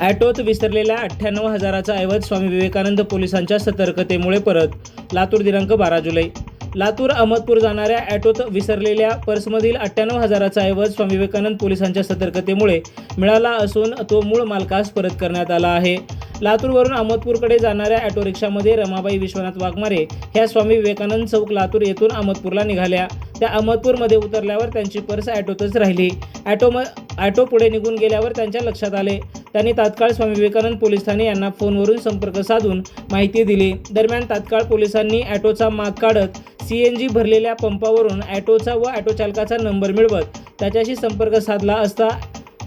ॲटोत विसरलेल्या अठ्ठ्याण्णव हजाराचा ऐवज स्वामी विवेकानंद पोलिसांच्या सतर्कतेमुळे परत लातूर दिनांक बारा जुलै. लातूर अहमदपूर जाणाऱ्या ॲटोत विसरलेल्या पर्समधील अठ्ठ्याण्णव हजाराचा ऐवज स्वामी विवेकानंद पोलिसांच्या सतर्कतेमुळे मिळाला असून तो मूळ मालकास परत करण्यात आला आहे. लातूरवरून अहमदपूरकडे जाणाऱ्या ॲटो रिक्षामध्ये रमाबाई विश्वनाथ वाघमारे ह्या स्वामी विवेकानंद चौक लातूर येथून अहमदपूरला निघाल्या. त्या अहमदपूरमध्ये उतरल्यावर त्यांची पर्स ॲटोतच राहिली. ॲटो म ॲटो पुढे निघून गेल्यावर त्यांच्या लक्षात आले. त्यांनी तात्काळ स्वामी विवेकानंद पोलीस ठाणे यांना फोनवरून संपर्क साधून माहिती दिली. दरम्यान तात्काळ पोलिसांनी ॲटोचा माग काढत सी एन जी भरलेल्या पंपावरून ॲटोचा व ॲटो चालकाचा नंबर मिळवत त्याच्याशी संपर्क साधला असता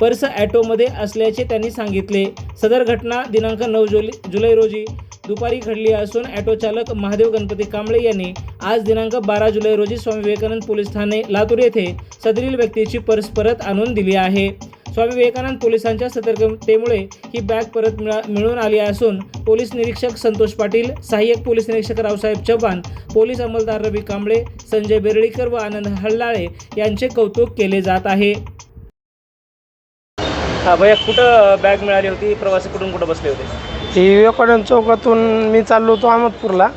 पर्स ॲटोमध्ये असल्याचे त्यांनी सांगितले. सदर घटना दिनांक नऊ जुलै जुलै रोजी दुपारी घडली असून ॲटो चालक महादेव गणपती कांबळे यांनी आज दिनांक बारा जुलै रोजी स्वामी विवेकानंद पोलीस ठाणे लातूर येथे सदरील व्यक्तीची पर्स परत आणून दिली आहे. स्वामी विवेकानंद पोलिसांच्या सतर्कतेमुळे ही बॅग परत मिळा मिळून आली असून पोलीस निरीक्षक संतोष पाटील सहाय्यक पोलीस निरीक्षक रावसाहेब चव्हाण पोलीस अंमलदार रवी कांबळे संजय बेर्डीकर व आनंद हल्लाळे यांचे कौतुक केले जात आहे. हा भैया कुठं बॅग मिळाली होती? प्रवासी कुठून कुठं बसले होते? ती विवेकानंद चौकातून मी चाललो होतो अहमदपूरला.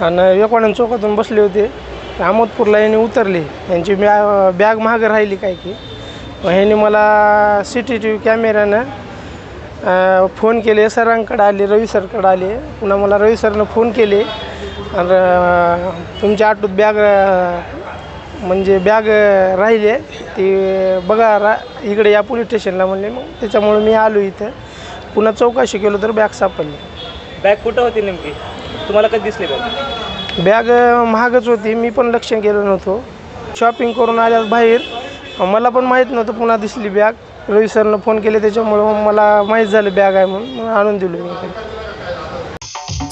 आणि विवेकानंद चौकातून बसले होते. अहमदपूरला यांनी उतरले. यांची बॅ बॅग मागं राहिली काय की. मग ह्यांनी मला सी टी टी व्ही कॅमेऱ्यानं अं, फोन केले. सरांकडे आले रवी सरकडे आले. पुन्हा मला रवी सरनं फोन केले. आणि अं, तुमच्या ऑटोत बॅग अं, म्हणजे बॅग राहिली आहे. ती बघा रा इकडे या पोलीस स्टेशनला म्हणले मग त्याच्यामुळे मी आलो इथं. पुन्हा चौकशी केलो तर बॅग सापडली. बॅग कुठं होती नेमकी? तुम्हाला कधी दिसली बॅग बॅग महागच होती. मी पण लक्ष केलं नव्हतं. शॉपिंग करून आल्यास बाहेर. मला पण माहीत नव्हतं पुन्हा दिसली बॅग रवी सरनं फोन केले त्याच्यामुळे मग मला माहीत झालं बॅग आहे म्हणून. मग आणून दिलो मी.